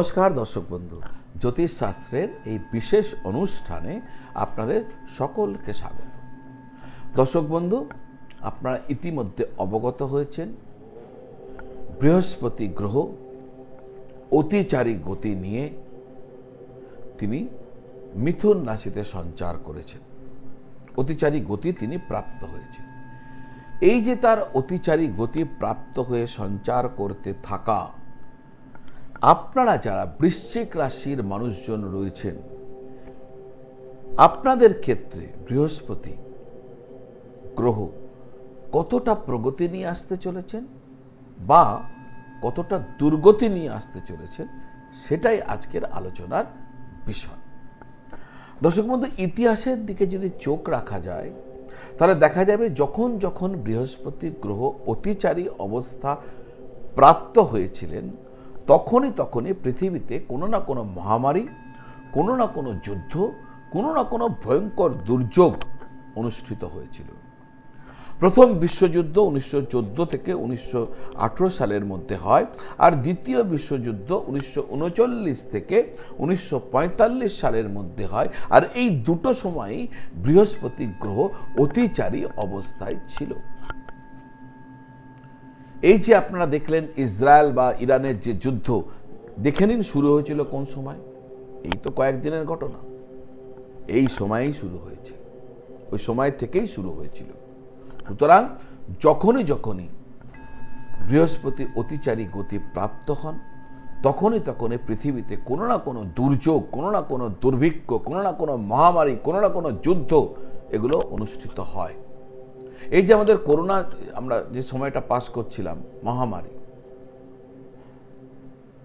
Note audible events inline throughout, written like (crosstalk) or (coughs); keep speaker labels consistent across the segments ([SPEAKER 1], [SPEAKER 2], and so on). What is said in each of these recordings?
[SPEAKER 1] নমস্কার দর্শক বন্ধু। জ্যোতিষ শাস্ত্রের এই বিশেষ অনুষ্ঠানে আপনাদের সকলকে স্বাগত। দর্শক বন্ধু, আপনারা ইতিমধ্যে অবগত হয়েছেন, বৃহস্পতি গ্রহ অতিচারী গতি নিয়ে তিনি মিথুন রাশিতে সঞ্চার করেছেন। অতিচারী গতি তিনি প্রাপ্ত হয়েছেন। এই যে তার অতিচারী গতি প্রাপ্ত হয়ে সঞ্চার করতে থাকা আপনারা যারা বৃশ্চিক রাশির মানুষজন রয়েছেন, আপনাদের ক্ষেত্রে বৃহস্পতি গ্রহ কতটা প্রগতি নিয়ে আসতে চলেছেন বা কতটা দুর্গতি নিয়ে আসতে চলেছেন সেটাই আজকের আলোচনার বিষয়। দর্শক বন্ধু, ইতিহাসের দিকে যদি চোখ রাখা যায়, তাহলে দেখা যাবে যখন যখন বৃহস্পতি গ্রহ অতিচারী অবস্থা প্রাপ্ত হয়েছিলেন তখনই তখনই পৃথিবীতে কোনো না কোনো মহামারী, কোনো না কোনো যুদ্ধ, কোনো না কোনো ভয়ঙ্কর দুর্যোগ অনুষ্ঠিত হয়েছিল। প্রথম বিশ্বযুদ্ধ উনিশশো চোদ্দ থেকে উনিশশো আঠেরো সালের মধ্যে হয় আর দ্বিতীয় বিশ্বযুদ্ধ উনিশশো উনচল্লিশ থেকে উনিশশো পঁয়তাল্লিশ সালের মধ্যে হয় আর এই দুটো সময়ই বৃহস্পতি গ্রহ অতিচারী অবস্থায় ছিল। এই যে আপনারা দেখলেন ইসরায়েল বা ইরানের যে যুদ্ধ, দেখে নিন শুরু হয়েছিল কোন সময়? এই তো কয়েকদিনের ঘটনা। এই সময়েই শুরু হয়েছে। ওই সময় থেকেই শুরু হয়েছিল। সুতরাং যখনই যখনই বৃহস্পতি অতিচারী গতি প্রাপ্ত হন, তখনই তখনই পৃথিবীতে কোনো না কোনো দুর্যোগ, কোনো না কোনো দুর্ভিক্ষ, কোনো না কোনো মহামারী, কোনো না কোনো যুদ্ধ এগুলো অনুষ্ঠিত হয়। এই যে আমাদের করোনা, আমরা যে সময়টা পাস করছিলাম, মহামারী,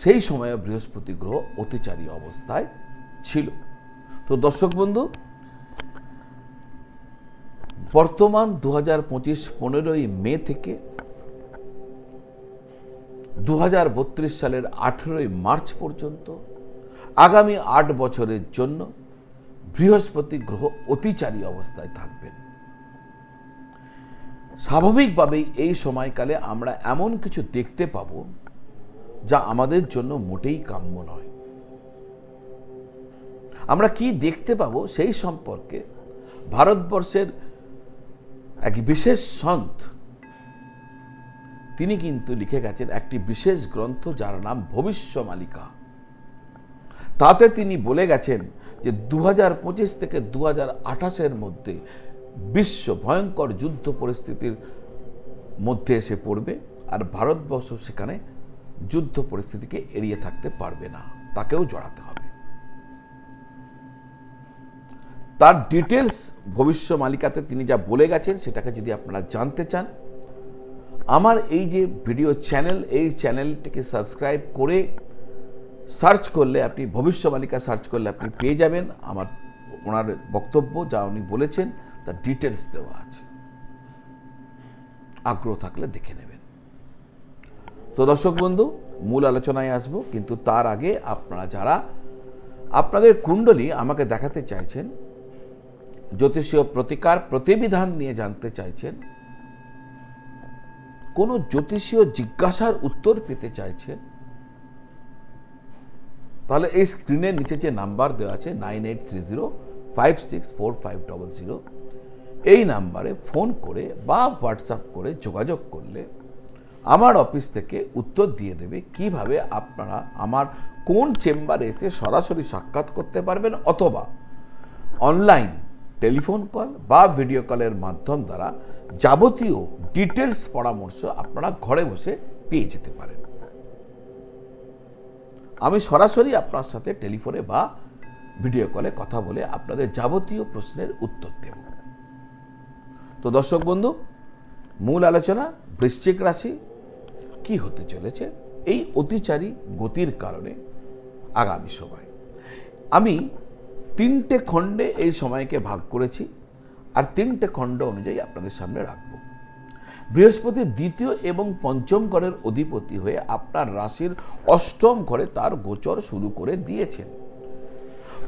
[SPEAKER 1] সেই সময়ে বৃহস্পতি গ্রহ অতিচারী অবস্থায় ছিল। তো দর্শক বন্ধু, বর্তমান দু হাজার পঁচিশ পনেরোই মে থেকে দু হাজার বত্রিশ সালের আঠেরোই মার্চ পর্যন্ত আগামী আট বছরের জন্য বৃহস্পতি গ্রহ অতিচারী অবস্থায় থাকবেন। স্বাভাবিকভাবেই এই সময়কালে আমরা এমন কিছু দেখতে পাব যা আমাদের জন্য মোটেই কাম্য নয়। আমরা কি দেখতে পাব সেই সম্পর্কে ভারতবর্ষের এক বিশেষ সন্ত, তিনি কিন্তু লিখে গেছেন একটি বিশেষ গ্রন্থ যার নাম ভবিষ্যমালিকা। তাতে তিনি বলে গেছেন যে দুহাজার পঁচিশ থেকে দু হাজার মধ্যে বিশ্ব ভয়ঙ্কর যুদ্ধ পরিস্থিতির মধ্যে এসে পড়বে আর ভারতবর্ষ সেখানে যুদ্ধ পরিস্থিতিকে এড়িয়ে থাকতে পারবে না, তাকেও জড়াতে হবে। তার ডিটেলস ভবিষ্য মালিকাতে তিনি যা বলে গেছেন সেটাকে যদি আপনারা জানতে চান, আমার এই যে ভিডিও চ্যানেল, এই চ্যানেলটিকে সাবস্ক্রাইব করে সার্চ করলে আপনি, ভবিষ্য মালিকা সার্চ করলে আপনি পেয়ে যাবেন। আমার ওনার বক্তব্য যা উনি বলেছেন তার ডিটেলস দেওয়া আছে। আগ্রহ থাকলে দেখে নেবেন। তো দর্শক বন্ধু, মূল আলোচনায় আসব, কিন্তু তার আগে আপনারা যারা আপনাদের কুণ্ডলী আমাকে দেখাতে চাইছেন, জ্যোতিষীয় প্রতিকার প্রতিবিধান নিয়ে জানতে চাইছেন, কোনো জ্যোতিষীয় জিজ্ঞাসার উত্তর পেতে চাইছেন, তাহলে এই স্ক্রিনের নিচে যে নাম্বার দেওয়া আছে nine eight three zero five six four five double zero এই নাম্বারে ফোন করে বা হোয়াটসঅ্যাপ করে যোগাযোগ করলে আমার অফিস থেকে উত্তর দিয়ে দেবে কীভাবে আপনারা আমার কোন চেম্বারে এসে সরাসরি সাক্ষাৎ করতে পারবেন অথবা অনলাইন টেলিফোন কল বা ভিডিও কলের মাধ্যম দ্বারা যাবতীয় ডিটেলস পরামর্শ আপনারা ঘরে বসে পেয়ে যেতে পারেন। আমি সরাসরি আপনার সাথে টেলিফোনে বা ভিডিও কলে কথা বলে আপনাদের যাবতীয় প্রশ্নের উত্তর দেব। তো দর্শক বন্ধু, মূল আলোচনা বৃশ্চিক রাশি, কি হতে চলেছে, এই অতিচারী গতির কারণে আগামী সময়। আমি তিনটে খণ্ডে এই সময়কে ভাগ করেছি আর তিনটে খণ্ড অনুযায়ী আপনাদের সামনে রাখব। বৃহস্পতি দ্বিতীয় এবং পঞ্চম ঘরের অধিপতি হয়ে আপনার রাশির অষ্টম ঘরে তার গোচর শুরু করে দিয়েছেন।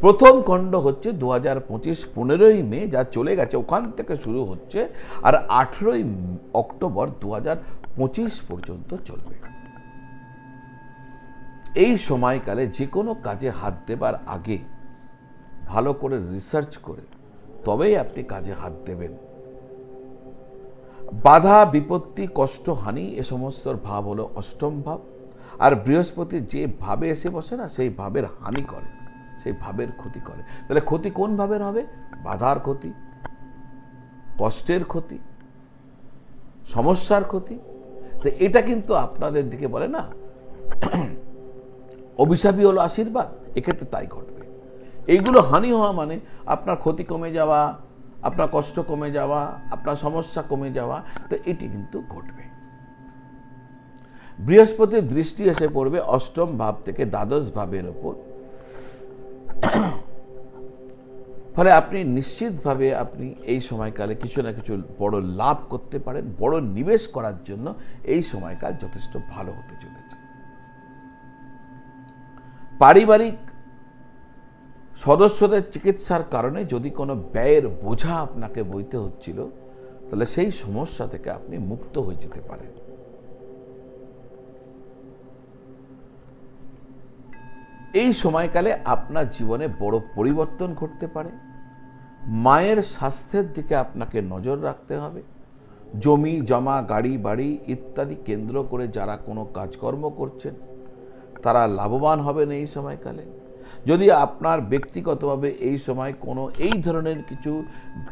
[SPEAKER 1] প্রথম খণ্ড হচ্ছে দু হাজার পঁচিশ পনেরোই মে যা চলে গেছে, ওখান থেকে শুরু হচ্ছে, আর আঠেরোই অক্টোবর দু হাজার পঁচিশ পর্যন্ত চলবে। এই সময়কালে যে কোনো কাজে হাত দেবার আগে ভালো করে রিসার্চ করে, তবেই আপনি কাজে হাত দেবেন। বাধা, বিপত্তি, কষ্ট, হানি, এ সমস্ত ভাব হলো অষ্টম ভাব, আর বৃহস্পতি যে ভাবে এসে বসে না, সেই ভাবের হানি করে। সেই ভাবের ক্ষতি করে। তাহলে ক্ষতি কোন ভাবের হবে? বাধার ক্ষতি, কষ্টের ক্ষতি, সমস্যার ক্ষতি। তো এটা কিন্তু আপনাদের দিকে বলে না, (clears throat) অভিশাপই হলো আশীর্বাদ, এক্ষেত্রে তাই ঘটবে। এইগুলো হানি হওয়া মানে আপনার ক্ষতি কমে যাওয়া, আপনার কষ্ট কমে যাওয়া, আপনার সমস্যা কমে যাওয়া, তো এটি কিন্তু ঘটবে। বৃহস্পতির দৃষ্টি এসে পড়বে অষ্টম ভাব থেকে দ্বাদশ ভাবের ওপর। (coughs) ফলে আপনি নিশ্চিতভাবে আপনি এই সময়কালে কিছু না কিছু বড় লাভ করতে পারেন, বড় নিবেশ করার জন্য এই সময়কাল যথেষ্ট ভালো হতে চলেছে। পারিবারিক সদস্যদের চিকিৎসার কারণে যদি কোনো ব্যয়ের বোঝা আপনাকে বইতে হচ্ছিল, তাহলে সেই সমস্যা থেকে আপনি মুক্ত হয়ে যেতে পারেন। এই সময়কালে আপনার জীবনে বড় পরিবর্তন ঘটতে পারে। মায়ের স্বাস্থ্যের দিকে আপনাকে নজর রাখতে হবে। জমি, জমা, গাড়ি, বাড়ি ইত্যাদি কেন্দ্র করে যারা কোনো কাজকর্ম করছেন, তারা লাভবান হবেন এই সময়কালে। যদি আপনার ব্যক্তিগতভাবে এই সময় কোনো এই ধরনের কিছু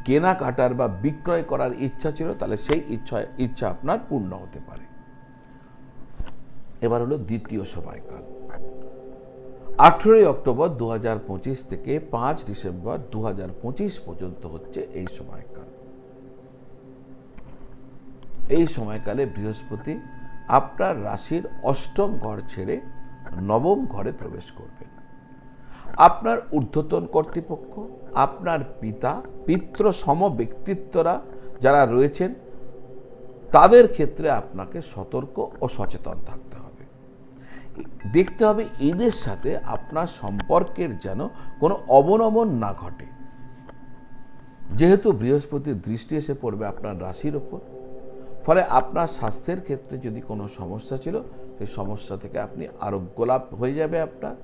[SPEAKER 1] কেনাকাটার বা বিক্রয় করার ইচ্ছা ছিল, তাহলে সেই ইচ্ছা ইচ্ছা আপনার পূর্ণ হতে পারে। এবার হলো দ্বিতীয় সময়কাল। আঠেরোই অক্টোবর দু হাজার পঁচিশ থেকে পাঁচ ডিসেম্বর দু হাজার পঁচিশ পর্যন্ত হচ্ছে এই সময়কাল। এই সময়কালে বৃহস্পতি আপনার রাশির অষ্টম ঘর ছেড়ে নবম ঘরে প্রবেশ করবেন। আপনার ঊর্ধ্বতন কর্তৃপক্ষ, আপনার পিতা, পিতৃ সম ব্যক্তিত্বরা যারা রয়েছেন, তাদের ক্ষেত্রে আপনাকে সতর্ক ও সচেতন থাকতে হবে। দেখতে হবে এদের সাথে আপনার সম্পর্কের যেন কোনো অবনমন না ঘটে। যেহেতু বৃহস্পতির দৃষ্টি এসে পড়বে আপনার রাশির ওপর, ফলে আপনার স্বাস্থ্যের ক্ষেত্রে যদি কোনো সমস্যা ছিল, সেই সমস্যা থেকে আপনি আরোগ্য লাভ হয়ে যাবে আপনার।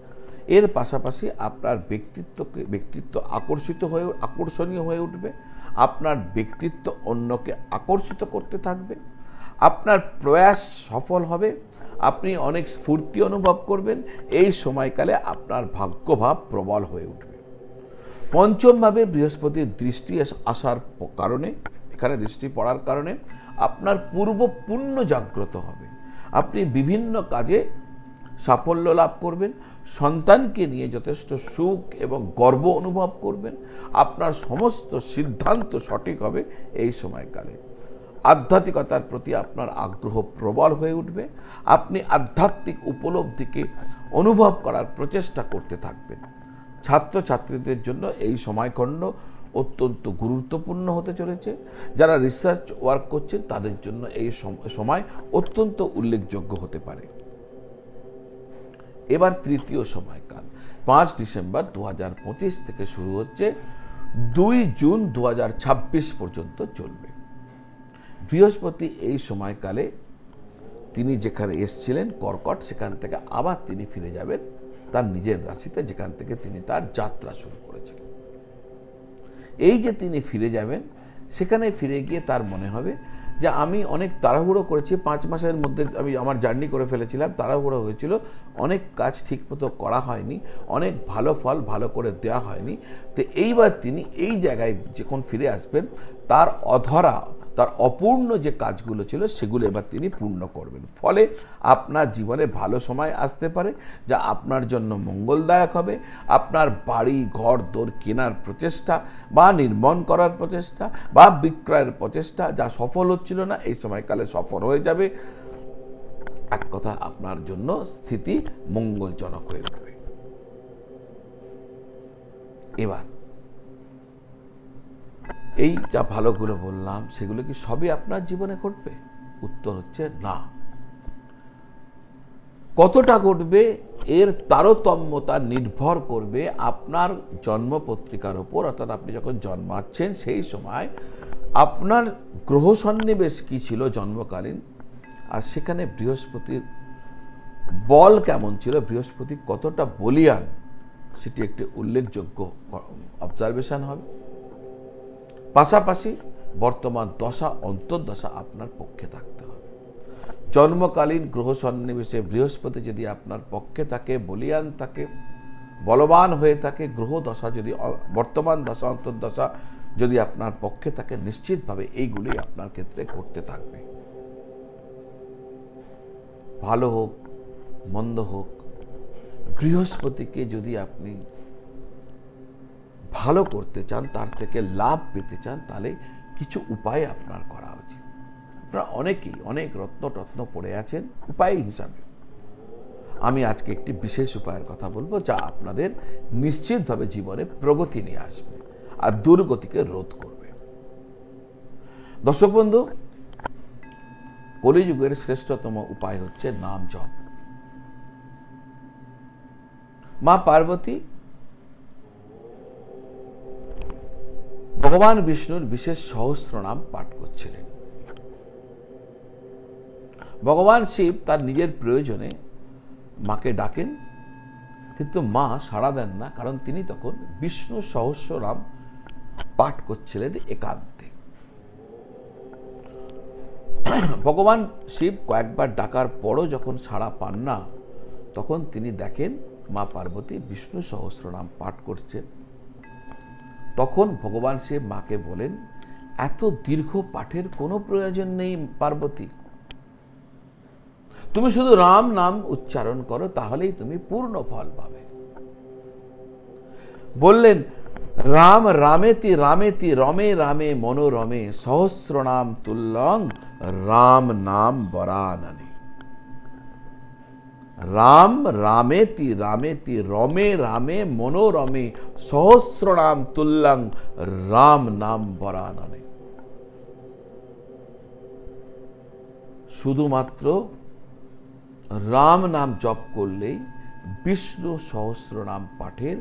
[SPEAKER 1] এর পাশাপাশি আপনার ব্যক্তিত্বকে, ব্যক্তিত্ব আকর্ষিত হয়ে, আকর্ষণীয় হয়ে উঠবে। আপনার ব্যক্তিত্ব অন্যকে আকর্ষিত করতে থাকবে। আপনার প্রয়াস সফল হবে। আপনি অনেক স্ফূর্তি অনুভব করবেন। এই সময়কালে আপনার ভাগ্যভাব প্রবল হয়ে উঠবে। পঞ্চমভাবে বৃহস্পতির দৃষ্টি আসার কারণে, এখানে দৃষ্টি পড়ার কারণে আপনার পূর্ব পুণ্য জাগ্রত হবে। আপনি বিভিন্ন কাজে সাফল্য লাভ করবেন। সন্তানকে নিয়ে যথেষ্ট সুখ এবং গর্ব অনুভব করবেন। আপনার সমস্ত সিদ্ধান্ত সঠিক হবে এই সময়কালে। আধ্যাত্মিকতার প্রতি আপনার আগ্রহ প্রবল হয়ে উঠবে। আপনি আধ্যাত্মিক উপলব্ধিকে অনুভব করার প্রচেষ্টা করতে থাকবেন। ছাত্রছাত্রীদের জন্য এই সময়খণ্ড অত্যন্ত গুরুত্বপূর্ণ হতে চলেছে। যারা রিসার্চ ওয়ার্ক করছেন, তাদের জন্য এই সময় অত্যন্ত উল্লেখযোগ্য হতে পারে। এবার তৃতীয় সময়কাল। পাঁচ ডিসেম্বর দু হাজার পঁচিশ থেকে শুরু হচ্ছে। দুই জুন দু হাজার ছাব্বিশ পর্যন্ত চলবে। বৃহস্পতি এই সময়কালে তিনি যেখানে এসছিলেন, কর্কট, সেখান থেকে আবার তিনি ফিরে যাবেন। তার নিজের রাশিতে যেখান থেকে তিনি তার যাত্রা শুরু করেছিলেন। এই যে তিনি ফিরে যাবেন, সেখানে ফিরে গিয়ে তার মনে হবে যে আমি অনেক তাড়াহুড়ো করেছি, পাঁচ মাসের মধ্যে আমি আমার জার্নি করে ফেলেছিলাম, তাড়াহুড়ো হয়েছিল, অনেক কাজ ঠিকমতো করা হয়নি, অনেক ভালো ফল ভালো করে দেওয়া হয়নি। তো এইবার তিনি এই জায়গায় যখন ফিরে আসবেন, তার অধরা তার অপূর্ণ যে কাজগুলো ছিল সেগুলো এবার তিনি পূর্ণ করবেন। ফলে আপনার জীবনে ভালো সময় আসতে পারে, যা আপনার জন্য মঙ্গলদায়ক হবে। আপনার বাড়ি, ঘর, দোর কেনার প্রচেষ্টা বা নির্মাণ করার প্রচেষ্টা বা বিক্রয়ের প্রচেষ্টা যা সফল হচ্ছিল না, এই সময়কালে সফল হয়ে যাবে। এক কথা, আপনার জন্য স্থিতি মঙ্গলজনক হয়ে উঠবে। এবার এই যা ভালোগুলো বললাম, সেগুলো কি সবই আপনার জীবনে ঘটবে? উত্তর হচ্ছে না। কতটা ঘটবে? এর তারতম্যতা নির্ভর করবে আপনার জন্মপত্রিকার ওপর, অর্থাৎ আপনি যখন জন্মাচ্ছেন সেই সময় আপনার গ্রহ সন্নিবেশ কী ছিল জন্মকালীন? আর সেখানে বৃহস্পতির বল কেমন ছিল? বৃহস্পতি কতটা বলিয়ান, সেটি একটি উল্লেখযোগ্য অবজারভেশন হবে। পাশাপাশি বর্তমান দশা, অন্তর্দশা আপনার পক্ষে থাকতে হবে। জন্মকালীন গ্রহ সন্নিবেশে বৃহস্পতি যদি আপনার পক্ষে থাকে, বলিয়ান থাকে, বলবান হয়ে থাকে, গ্রহ দশা যদি বর্তমান দশা, অন্তর্দশা যদি আপনার পক্ষে থাকে, নিশ্চিতভাবে এইগুলি আপনার ক্ষেত্রে ঘটতে থাকবে। ভালো হোক, মন্দ হোক, বৃহস্পতিকে যদি আপনি ভালো করতে চান, তার থেকে লাভ পেতে চান, তাহলে কিছু উপায় আপনার করা উচিত। আপনারা অনেকেই অনেক রত্ন টত্ন পড়ে আছেন উপায় হিসাবে। আমি আজকে একটি বিশেষ উপায়ের কথা বলব, যা আপনাদের নিশ্চিতভাবে জীবনে প্রগতি নিয়ে আসবে আর দুর্গতিকে রোধ করবে। দর্শক বন্ধু, কলিযুগের শ্রেষ্ঠতম উপায় হচ্ছে নাম জপ। মা পার্বতী ভগবান বিষ্ণুর বিশেষ সহস্র নাম পাঠ করছিলেন। ভগবান শিব তার নিজের প্রয়োজনে মাকে ডাকেন, কিন্তু মা সাড়া দেন না, কারণ তিনি তখন বিষ্ণু সহস্র নাম পাঠ করছিলেন একান্তে। ভগবান শিব কয়েকবার ডাকার পরও যখন সাড়া পান না, তখন তিনি দেখেন মা পার্বতী বিষ্ণু সহস্র নাম পাঠ করছেন। তখন ভগবান শিব মাকে বলেন, এত দীর্ঘ পাঠের কোনো প্রয়োজন নেই পার্বতী। তুমি শুধু রাম নাম উচ্চারণ করো, তাহলেই তুমি পূর্ণ ফল পাবে। বললেন, রাম রামেতি রামেতি, রমে রামে মনোরমে, সহস্র নাম তুল্যং, রাম নাম বরাননে। রাম রামেতি রামেতি রমে রামে মনোরমে সহস্র নাম তুল্যং রাম নাম বরাননে। শুধুমাত্র রাম নাম জপ করলেই বিষ্ণু সহস্র নাম পাঠের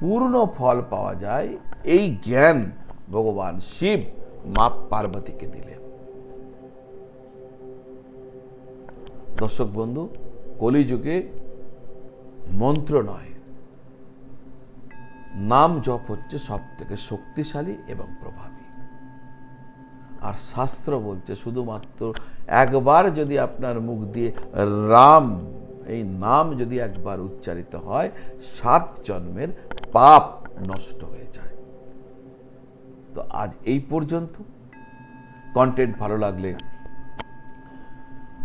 [SPEAKER 1] পূর্ণ ফল পাওয়া যায়, এই জ্ঞান ভগবান শিব মা পার্বতীকে দিলেন। দর্শক বন্ধু কলিযুগে মন্ত্র নয়। নাম জপ হচ্ছে সব থেকে শক্তিশালী এবং প্রভাবী। আর শাস্ত্র বলছে শুধুমাত্র একবার যদি আপনার মুখ দিয়ে রাম, এই নাম যদি একবার উচ্চারিত হয়, সাত জন্মের পাপ নষ্ট হয়ে যায়। তো আজ এই পর্যন্ত। কন্টেন্ট ভালো লাগলে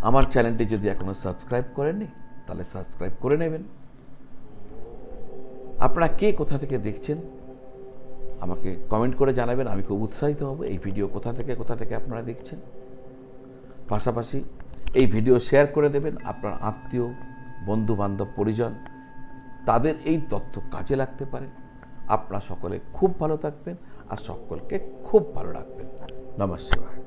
[SPEAKER 1] আমার চ্যানেলটি যদি এখনও সাবস্ক্রাইব করেননি, তাহলে সাবস্ক্রাইব করে নেবেন। আপনারা কে কোথা থেকে দেখছেন, আমাকে কমেন্ট করে জানাবেন, আমি খুব উৎসাহিত হব এই ভিডিও কোথা থেকে কোথা থেকে আপনারা দেখছেন। পাশাপাশি এই ভিডিও শেয়ার করে দেবেন আপনার আত্মীয় বন্ধু বান্ধব পরিজন, তাদের এই তথ্য কাজে লাগতে পারে। আপনারা সকলে খুব ভালো থাকবেন আর সকলকে খুব ভালো রাখবেন। নমস্কার।